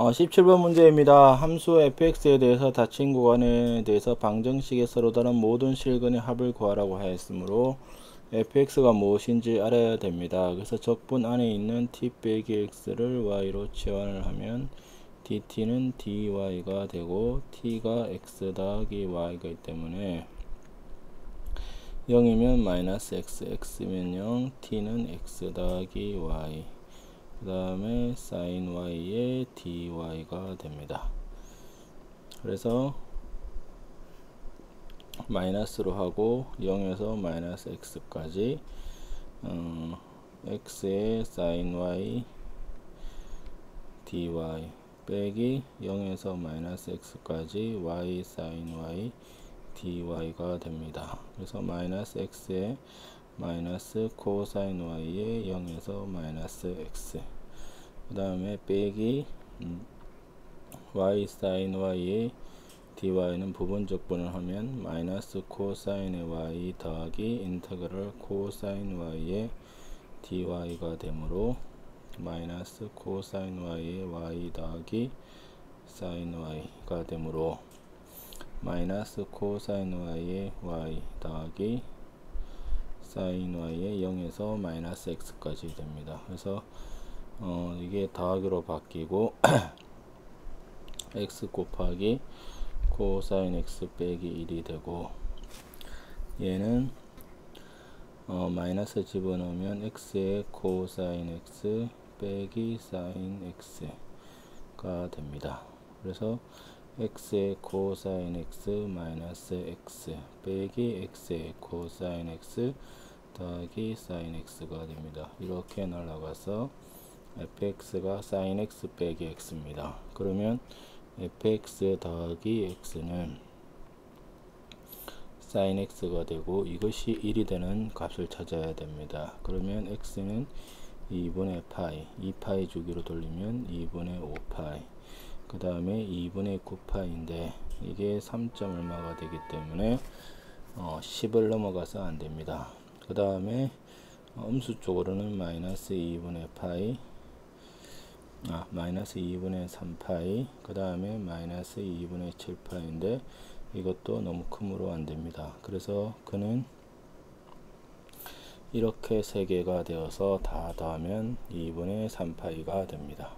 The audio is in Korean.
어, 17번 문제입니다. 함수 fx에 대해서 닫힌 구간에 대해서 방정식에 서로 다른 모든 실근의 합을 구하라고 하였으므로 fx가 무엇인지 알아야 됩니다. 그래서 적분 안에 있는 t 빼기 x를 y로 치환을 하면 dt는 dy가 되고 t가 x 더하기 y가 있기 때문에 0이면 마이너스 x, x면 0, t는 x 더하기 y 그 다음에 sin y의 dy가 됩니다. 그래서 마이너스로 하고 0에서 마이너스 x까지 음, x의 sin y dy 빼기 0에서 마이너스 x까지 y sin y dy가 됩니다. 그래서 마이너스 x의 마이너스 코사인 y의 0에서 마이너스 x. 그 다음에 빼기 음, y 사인 y의 dy는 부분적분을 하면 마이너스 코사인의 y 더하기 인테그럴 코사인 y의 dy가 되므로 마이너스 코사인 y의 y 더하기 사인 y가 되므로 마이너스 코사인 y의 y 더하기 사인 y의 0에서 마이너스 x까지 됩니다. 그래서 어, 이게 더하기로 바뀌고 x 곱하기 코사인 x 빼기 1이 되고 얘는 어, 마이너스 집어넣으면 x의 코사인 x 빼기 사인 x가 됩니다. 그래서 x의 코사인 x 마이너스 x 빼기 x의 코사인 x 더하기 사인 x가 됩니다. 이렇게 날아가서 fx가 사인 x 빼기 x입니다. 그러면 fx 더하기 x는 사인 x가 되고 이것이 1이 되는 값을 찾아야 됩니다. 그러면 x는 2분의 파이, 2파이 주기로 돌리면 2분의 5파이 그 다음에 2분의 9파인데 이게 3점 얼마가 되기 때문에 어, 10을 넘어가서 안 됩니다 그 다음에 음수 쪽으로는 마이너스 2분의 파이 아 마이너스 2분의 3파이 그 다음에 마이너스 2분의 7파인데 이것도 너무 크므로 안됩니다. 그래서 그는 이렇게 세 개가 되어서 다 더하면 2분의 3파이가 됩니다